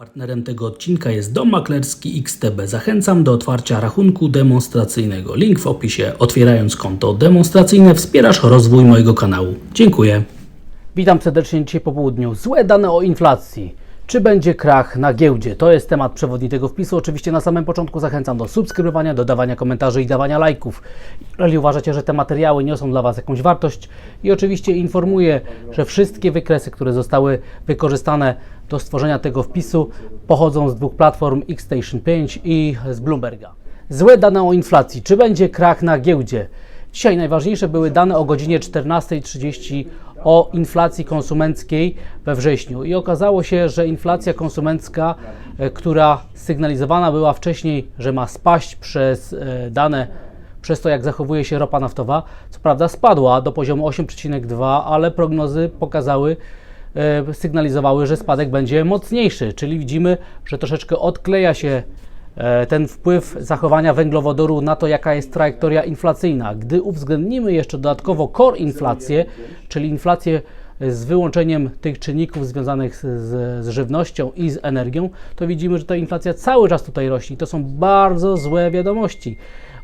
Partnerem tego odcinka jest Dom Maklerski XTB. Zachęcam do otwarcia rachunku demonstracyjnego. Link w opisie. Otwierając konto demonstracyjne wspierasz rozwój mojego kanału. Dziękuję. Witam serdecznie dzisiaj po południu. Złe dane o inflacji. Czy będzie krach na giełdzie? To jest temat przewodni tego wpisu. Oczywiście na samym początku zachęcam do subskrybowania, dodawania komentarzy i dawania lajków. Jeżeli uważacie, że te materiały niosą dla Was jakąś wartość i oczywiście informuję, że wszystkie wykresy, które zostały wykorzystane do stworzenia tego wpisu pochodzą z dwóch platform Xstation 5 i z Bloomberga. Złe dane o inflacji. Czy będzie krach na giełdzie? Dzisiaj najważniejsze były dane o godzinie 14.30 o inflacji konsumenckiej we wrześniu. I okazało się, że inflacja konsumencka, e, która sygnalizowana była wcześniej, że ma spaść przez e, dane przez to, jak zachowuje się ropa naftowa, co prawda spadła do poziomu 8,2, ale prognozy pokazały, e, sygnalizowały, że spadek będzie mocniejszy, czyli widzimy, że troszeczkę odkleja się ten wpływ zachowania węglowodoru na to, jaka jest trajektoria inflacyjna. Gdy uwzględnimy jeszcze dodatkowo core inflację, czyli inflację z wyłączeniem tych czynników związanych z, z, żywnością i z energią, to widzimy, że ta inflacja cały czas tutaj rośnie. To są bardzo złe wiadomości.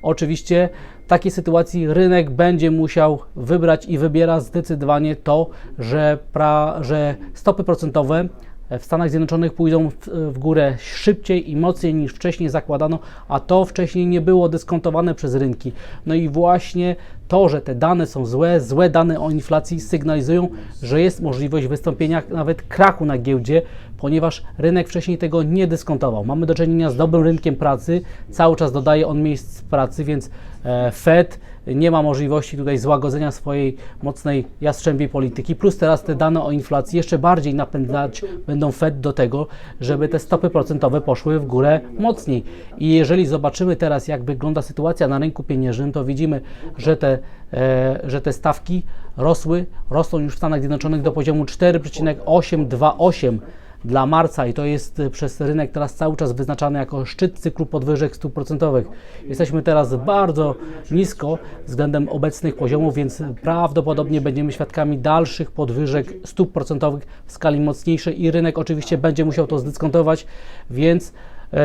Oczywiście w takiej sytuacji rynek będzie musiał wybrać i wybiera zdecydowanie to, że, pra, że stopy procentowe w Stanach Zjednoczonych pójdą w, w górę szybciej i mocniej niż wcześniej zakładano, a to wcześniej nie było dyskontowane przez rynki. No i właśnie to, że te dane są złe, złe dane o inflacji sygnalizują, że jest możliwość wystąpienia nawet krachu na giełdzie, ponieważ rynek wcześniej tego nie dyskontował. Mamy do czynienia z dobrym rynkiem pracy, cały czas dodaje on miejsc pracy, więc e, Fed nie ma możliwości tutaj złagodzenia swojej mocnej jastrzębiej polityki, plus teraz te dane o inflacji jeszcze bardziej napędzać będą Fed do tego, żeby te stopy procentowe poszły w górę mocniej. I jeżeli zobaczymy teraz, jak wygląda sytuacja na rynku pieniężnym, to widzimy, że te, e, że te stawki rosły, rosną już w Stanach Zjednoczonych do poziomu 4,828 dla marca i to jest przez rynek teraz cały czas wyznaczany jako szczyt cyklu podwyżek stóp procentowych. Jesteśmy teraz bardzo nisko względem obecnych poziomów, więc prawdopodobnie będziemy świadkami dalszych podwyżek stóp procentowych w skali mocniejszej i rynek oczywiście będzie musiał to zdyskontować, więc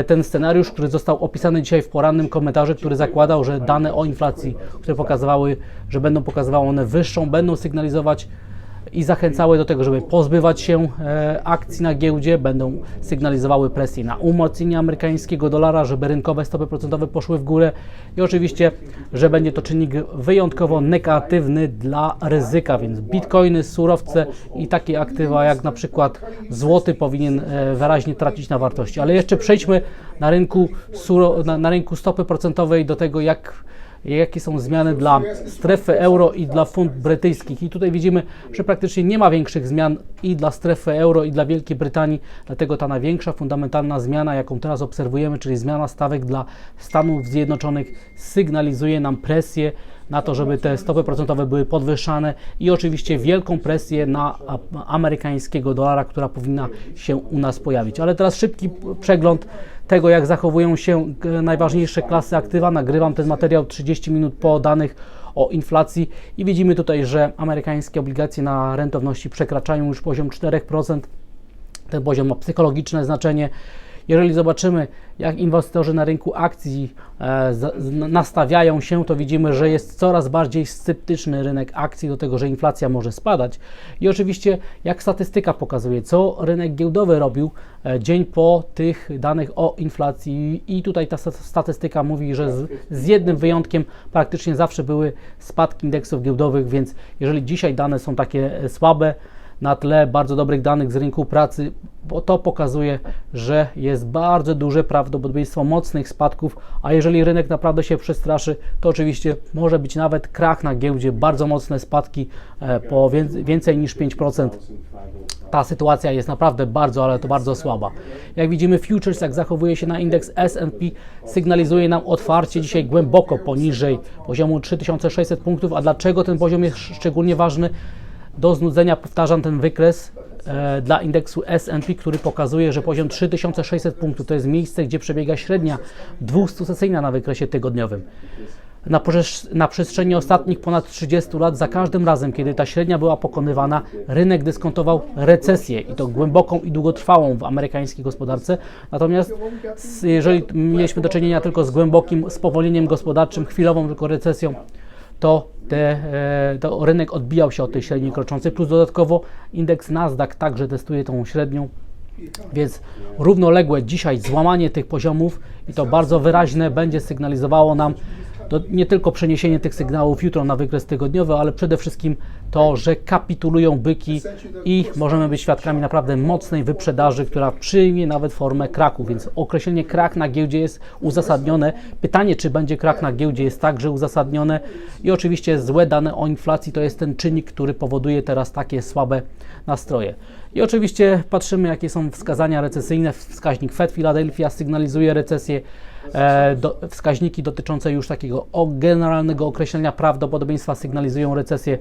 ten scenariusz, który został opisany dzisiaj w porannym komentarzu, który zakładał, że dane o inflacji, które pokazywały, że będą pokazywały one wyższą, będą sygnalizować i zachęcały do tego, żeby pozbywać się e, akcji na giełdzie, będą sygnalizowały presję na umocnienie amerykańskiego dolara, żeby rynkowe stopy procentowe poszły w górę i oczywiście, że będzie to czynnik wyjątkowo negatywny dla ryzyka, więc bitcoiny, surowce i takie aktywa jak na przykład złoty powinien e, wyraźnie tracić na wartości. Ale jeszcze przejdźmy na rynku, suro, na, na rynku stopy procentowej do tego, jak jakie są zmiany dla strefy euro i dla fund brytyjskich. I tutaj widzimy, że praktycznie nie ma większych zmian i dla strefy euro, i dla Wielkiej Brytanii, dlatego ta największa fundamentalna zmiana, jaką teraz obserwujemy, czyli zmiana stawek dla Stanów Zjednoczonych, sygnalizuje nam presję na to, żeby te stopy procentowe były podwyższane i oczywiście wielką presję na amerykańskiego dolara, która powinna się u nas pojawić. Ale teraz szybki przegląd tego, jak zachowują się e, najważniejsze klasy aktywa. Nagrywam ten materiał 30 minut po danych o inflacji i widzimy tutaj, że amerykańskie obligacje na rentowności przekraczają już poziom 4%. Ten poziom ma psychologiczne znaczenie. Jeżeli zobaczymy, jak inwestorzy na rynku akcji e, nastawiają się, to widzimy, że jest coraz bardziej sceptyczny rynek akcji do tego, że inflacja może spadać. I oczywiście, jak statystyka pokazuje, co rynek giełdowy robił e, dzień po tych danych o inflacji. I tutaj ta statystyka mówi, że z, z jednym wyjątkiem praktycznie zawsze były spadki indeksów giełdowych, więc jeżeli dzisiaj dane są takie e, słabe, na tle bardzo dobrych danych z rynku pracy, bo to pokazuje, że jest bardzo duże prawdopodobieństwo mocnych spadków, a jeżeli rynek naprawdę się przestraszy, to oczywiście może być nawet krach na giełdzie, bardzo mocne spadki e, po więcej niż 5% ta sytuacja jest naprawdę bardzo, ale to bardzo słaba. Jak widzimy, futures, jak zachowuje się na indeks S&P, sygnalizuje nam otwarcie dzisiaj głęboko poniżej poziomu 3600 punktów. A dlaczego ten poziom jest szczególnie ważny? Do znudzenia powtarzam ten wykres e, dla indeksu S&P, który pokazuje, że poziom 3600 punktów to jest miejsce, gdzie przebiega średnia 200-sesyjna na wykresie tygodniowym. na, przesz- na przestrzeni ostatnich ponad 30 lat, za każdym razem, kiedy ta średnia była pokonywana, rynek dyskontował recesję i to głęboką i długotrwałą w amerykańskiej gospodarce. Natomiast jeżeli mieliśmy do czynienia tylko z głębokim spowolnieniem gospodarczym, chwilową tylko recesją, to, te, e, to rynek odbijał się od tej średniej kroczącej, plus dodatkowo indeks Nasdaq także testuje tą średnią, więc równoległe dzisiaj złamanie tych poziomów i to bardzo wyraźne będzie sygnalizowało nam to nie tylko przeniesienie tych sygnałów jutro na wykres tygodniowy, ale przede wszystkim to, że kapitulują byki i możemy być świadkami naprawdę mocnej wyprzedaży, która przyjmie nawet formę kraku, więc określenie krak na giełdzie jest uzasadnione. Pytanie, czy będzie krak na giełdzie jest także uzasadnione i oczywiście złe dane o inflacji to jest ten czynnik, który powoduje teraz takie słabe nastroje. I oczywiście patrzymy, jakie są wskazania recesyjne. Wskaźnik Fed Philadelphia sygnalizuje recesję. E, do, wskaźniki dotyczące już takiego generalnego określenia prawdopodobieństwa sygnalizują recesję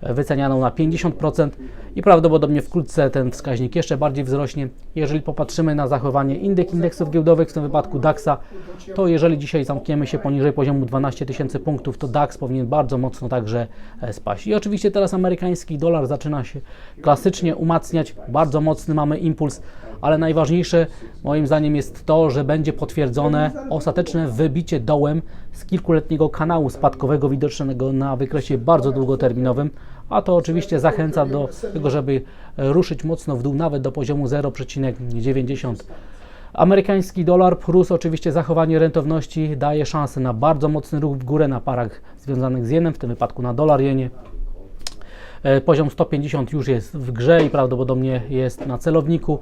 e, wycenianą na 50% i prawdopodobnie wkrótce ten wskaźnik jeszcze bardziej wzrośnie. Jeżeli popatrzymy na zachowanie indeksów giełdowych, w tym wypadku DAX-a, to jeżeli dzisiaj zamkniemy się poniżej poziomu 12 tysięcy punktów, to DAX powinien bardzo mocno także e, spaść. I oczywiście teraz amerykański dolar zaczyna się klasycznie umacniać, bardzo mocny mamy impuls, ale najważniejsze moim zdaniem jest to, że będzie potwierdzone ostateczne wybicie dołem z kilkuletniego kanału spadkowego widocznego na wykresie bardzo długoterminowym, a to oczywiście zachęca do tego, żeby ruszyć mocno w dół, nawet do poziomu 0,90. Amerykański dolar plus oczywiście zachowanie rentowności daje szansę na bardzo mocny ruch w górę na parach związanych z jenem, w tym wypadku na dolar jenie. E, Poziom 150 już jest w grze i prawdopodobnie jest na celowniku.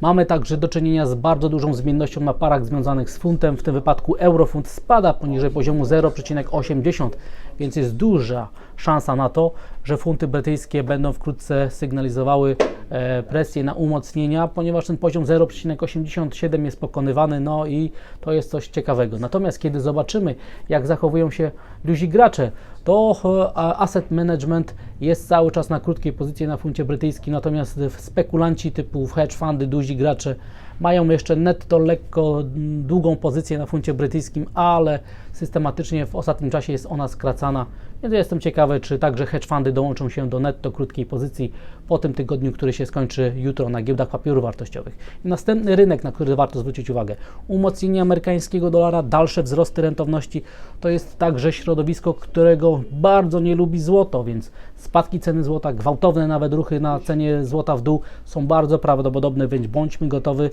Mamy także do czynienia z bardzo dużą zmiennością na parach związanych z funtem. W tym wypadku eurofund spada poniżej poziomu 0,80, więc jest duża szansa na to, że funty brytyjskie będą wkrótce sygnalizowały e, presję na umocnienia, ponieważ ten poziom 0,87 jest pokonywany, no i to jest coś ciekawego. Natomiast kiedy zobaczymy, jak zachowują się duzi gracze, to e, asset management jest cały czas na krótkiej pozycji na funcie brytyjskim, natomiast spekulanci typu hedge fundy, duzi gracze mają jeszcze netto lekko długą pozycję na funcie brytyjskim, ale systematycznie w ostatnim czasie jest ona skracana, więc jestem ciekawy, czy także hedge fundy dołączą się do netto krótkiej pozycji po tym tygodniu, który się skończy jutro na giełdach papierów wartościowych. Następny rynek, na który warto zwrócić uwagę, umocnienie amerykańskiego dolara, dalsze wzrosty rentowności, to jest także środowisko, którego bardzo nie lubi złoto, więc spadki ceny złota, gwałtowne nawet ruchy na cenie złota w dół są bardzo prawdopodobne, więc bądźmy gotowi, go,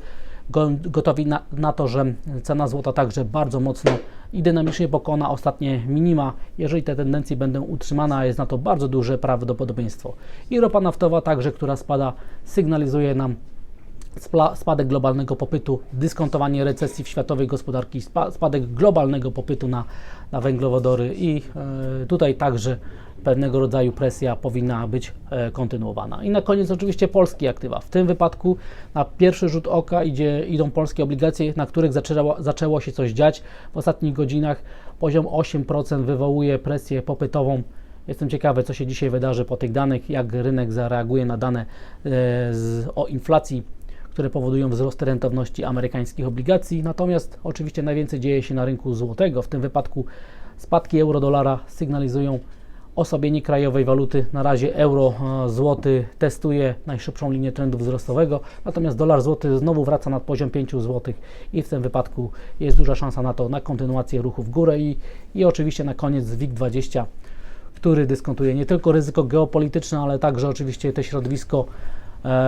gotowi na, na to, że cena złota także bardzo mocno i dynamicznie pokona ostatnie minima. Jeżeli te tendencje będą utrzymane, a jest na to bardzo duże prawdopodobieństwo. I ropa naftowa także, która spada, sygnalizuje nam spadek globalnego popytu, dyskontowanie recesji w światowej gospodarki, spa- spadek globalnego popytu na, na węglowodory i e, tutaj także pewnego rodzaju presja powinna być e, kontynuowana. I na koniec oczywiście polskie aktywa. W tym wypadku na pierwszy rzut oka idzie, idą polskie obligacje, na których zaczęło, zaczęło się coś dziać. W ostatnich godzinach poziom 8% wywołuje presję popytową Jestem ciekawy, co się dzisiaj wydarzy po tych danych, jak rynek zareaguje na dane e, z, o inflacji, które powodują wzrost rentowności amerykańskich obligacji. Natomiast oczywiście najwięcej dzieje się na rynku złotego. W tym wypadku spadki euro-dolara sygnalizują osłabienie krajowej waluty. Na razie euro e, złoty testuje najszybszą linię trendu wzrostowego, natomiast dolar złoty znowu wraca nad poziom 5 zł i w tym wypadku jest duża szansa na to, na kontynuację ruchu w górę i, i oczywiście na koniec WIG20 który dyskontuje nie tylko ryzyko geopolityczne, ale także oczywiście te środowisko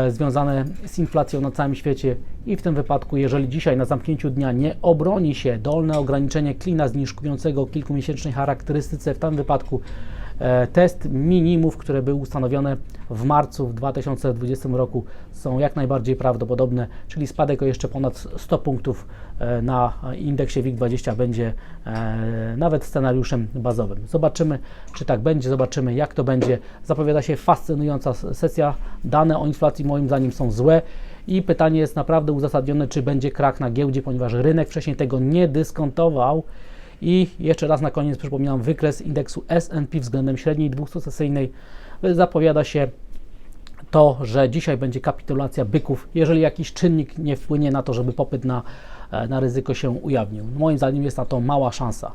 związane z inflacją na całym świecie. I w tym wypadku, jeżeli dzisiaj na zamknięciu dnia nie obroni się dolne ograniczenie klina zniżkującego kilkumiesięcznej charakterystyce, w tym wypadku e, test minimów, które były ustanowione w marcu w 2020 roku są jak najbardziej prawdopodobne, czyli spadek o jeszcze ponad 100 punktów e, na indeksie WIG20 będzie e, nawet scenariuszem bazowym. Zobaczymy, czy tak będzie, zobaczymy, jak to będzie. Zapowiada się fascynująca sesja. Dane o inflacji moim zdaniem są złe. I pytanie jest naprawdę uzasadnione, czy będzie krak na giełdzie, ponieważ rynek wcześniej tego nie dyskontował. I jeszcze raz na koniec przypominam, wykres indeksu S&P względem średniej 200-sesyjnej zapowiada się to, że dzisiaj będzie kapitulacja byków, jeżeli jakiś czynnik nie wpłynie na to, żeby popyt na, e, na ryzyko się ujawnił. Moim zdaniem jest na to mała szansa.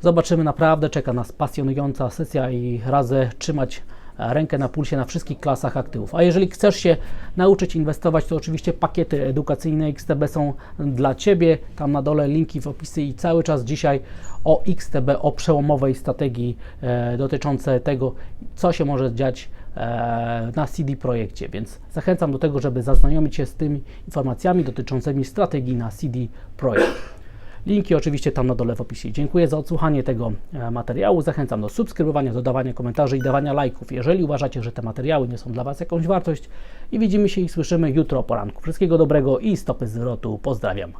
Zobaczymy, naprawdę czeka nas pasjonująca sesja i radzę trzymać rękę na pulsie na wszystkich klasach aktywów. A jeżeli chcesz się nauczyć inwestować, to oczywiście pakiety edukacyjne XTB są dla Ciebie. Tam na dole linki w opisy i cały czas dzisiaj o XTB, o przełomowej strategii e, dotyczące tego, co się może dziać e, na CD projekcie, więc zachęcam do tego, żeby zaznajomić się z tymi informacjami dotyczącymi strategii na CD projekt. Linki oczywiście tam na dole w opisie. Dziękuję za odsłuchanie tego e, materiału. Zachęcam do subskrybowania, dodawania komentarzy i dawania lajków, jeżeli uważacie, że te materiały nie są dla Was jakąś wartość. I widzimy się i słyszymy jutro o poranku. Wszystkiego dobrego i stopy zwrotu. Pozdrawiam.